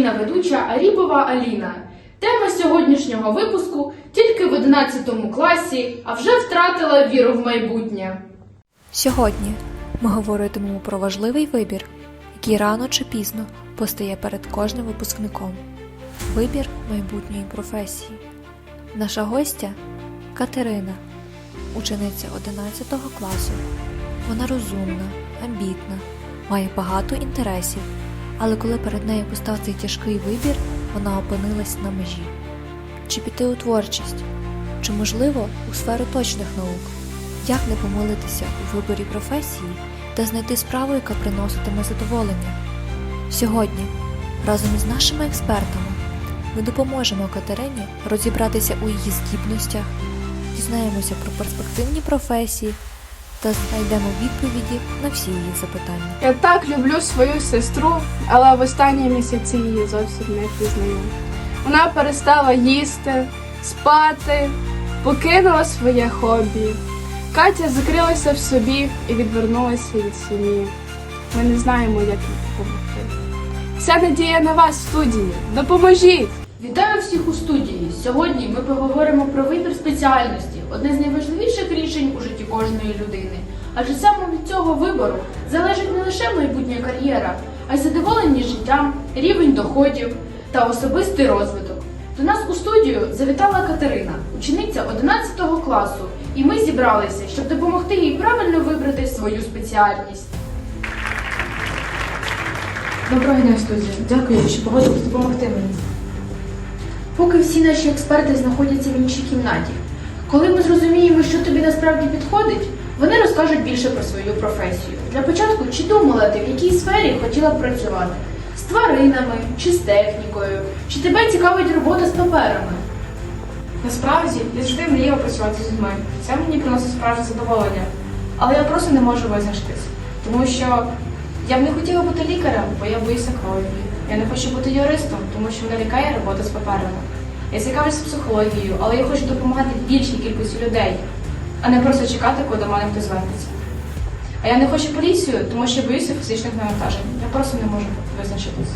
телевізійна ведуча Арібова Аліна. Тема сьогоднішнього випуску тільки в 11 класі, а вже втратила віру в майбутнє. Сьогодні ми говоритимемо про важливий вибір, який рано чи пізно постає перед кожним випускником вибір майбутньої професії. Наша гостя Катерина, учениця 11 класу. Вона розумна, амбітна, має багато інтересів, але коли перед нею постав цей тяжкий вибір, вона опинилась на межі. Чи піти у творчість, чи можливо у сферу точних наук? Як не помилитися у виборі професії та знайти справу, яка приноситиме задоволення? Сьогодні, разом із нашими експертами, ми допоможемо Катерині розібратися у її здібностях, дізнаємося про перспективні професії та знайдемо відповіді на всі її запитання. Я так люблю свою сестру, але в останні місяці її зовсім не пізнаю. Вона перестала їсти, спати, покинула своє хобі. Катя закрилася в собі і відвернулася від сім'ї. Ми не знаємо, як їй допомогти. Вся надія на вас студії. Допоможіть! Вітаю всіх у студії. Сьогодні ми поговоримо про вибір спеціальності, одне з найважливіших рішень у житті кожної людини. Адже саме від цього вибору залежить не лише майбутня кар'єра, а й задоволення життям, рівень доходів та особистий розвиток. До нас у студію завітала Катерина, учениця 11 класу, і ми зібралися, щоб допомогти їй правильно вибрати свою спеціальність. Доброго дня, студія. Дякую, що погодились допомогти мені. Поки всі наші експерти знаходяться в іншій кімнаті. Коли ми зрозуміємо, що тобі насправді підходить, вони розкажуть більше про свою професію. Для початку, чи думала ти, в якій сфері хотіла б працювати? З тваринами чи з технікою? Чи тебе цікавить робота з паперами? Насправді, я завжди мріяла працювати з людьми. Це мені приносить справжнє задоволення. Але я просто не можу визначитись. Тому що я б не хотіла бути лікарем, бо я боюся крові. Я не хочу бути юристом, тому що мене лякає робота з паперами. Я цікавлюся психологією, але я хочу допомагати більшій кількості людей, а не просто чекати, коли до мене хтось звернеться. А я не хочу поліцію, тому що боюся фізичних навантажень. Я просто не можу визначитись.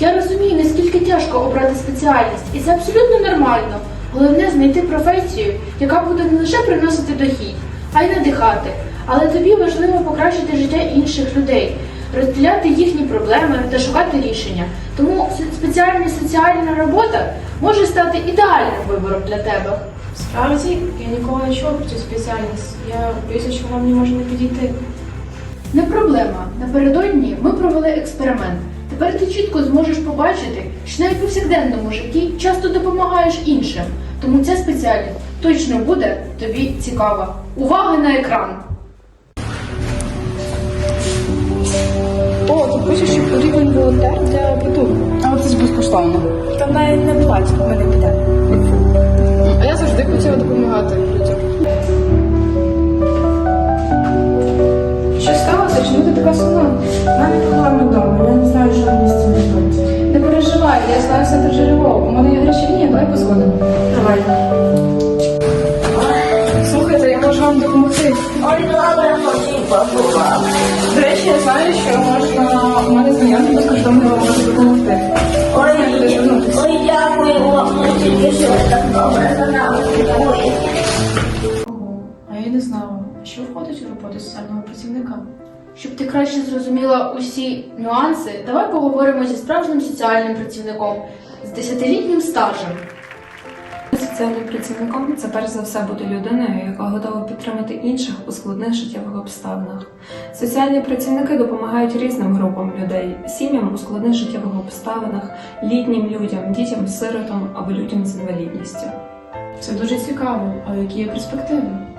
Я розумію, наскільки тяжко обрати спеціальність, і це абсолютно нормально. Головне знайти професію, яка буде не лише приносити дохід, а й надихати. Але тобі важливо покращити життя інших людей, розділяти їхні проблеми та шукати рішення. Тому спеціальна соціальна робота може стати ідеальним вибором для тебе. Справді, я ніколи не чула про цю спеціальність. Я боюся, що вона мені може не підійти. Не проблема. Напередодні ми провели експеримент. Тепер ти чітко зможеш побачити, що навіть у повсякденному житті часто допомагаєш іншим. Тому ця спеціальність точно буде тобі цікава. Увага на екран! Тут пише, потрібен волонтер для притулку. А от це ж безкоштовно. Там навіть не платять, мене піде. А я завжди хотіла допомагати людям. Що сталося? Чому ти така сумна? Навіть проблеми вдома, я не знаю, що мені з цим робити. Не переживай, я знаю центр джерело. У мене є гаряча лінія, давай посходимо. Давай. Слухайте, я можу вам допомогти. Ой, добре, хотів побувати. Я знаю, що можна у мене знайомі безкоштовно вам може допомогти. Ой, ой, дякую вам, тільки що ви так добре за нами а я не знала, що входить у роботу соціального працівника. Щоб ти краще зрозуміла усі нюанси, давай поговоримо зі справжнім соціальним працівником з десятилітнім стажем. Соціальним працівником це перш за все бути людиною, яка готова підтримати інших у складних життєвих обставинах. Соціальні працівники допомагають різним групам людей, сім'ям у складних життєвих обставинах, літнім людям, дітям, сиротам або людям з інвалідністю. Це дуже цікаво, але які є перспективи?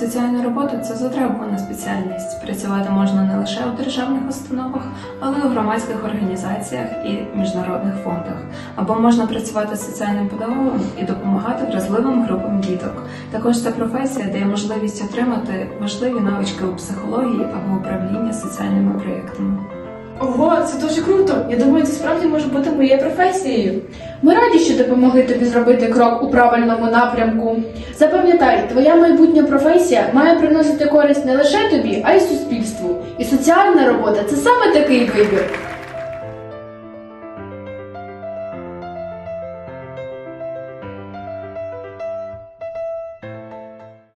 Соціальна робота це затребувана спеціальність. Працювати можна не лише у державних установах, але й у громадських організаціях і міжнародних фондах. Або можна працювати соціальним педагогом і допомагати вразливим групам діток. Також ця професія дає можливість отримати важливі навички у психології або управління соціальними проєктами. Ого, це дуже круто! Я думаю, це справді може бути моєю професією. Ми раді, що допомогли тобі зробити крок у правильному напрямку. Запам'ятай, твоя майбутня професія має приносити користь не лише тобі, а й суспільству. І соціальна робота це саме такий вибір.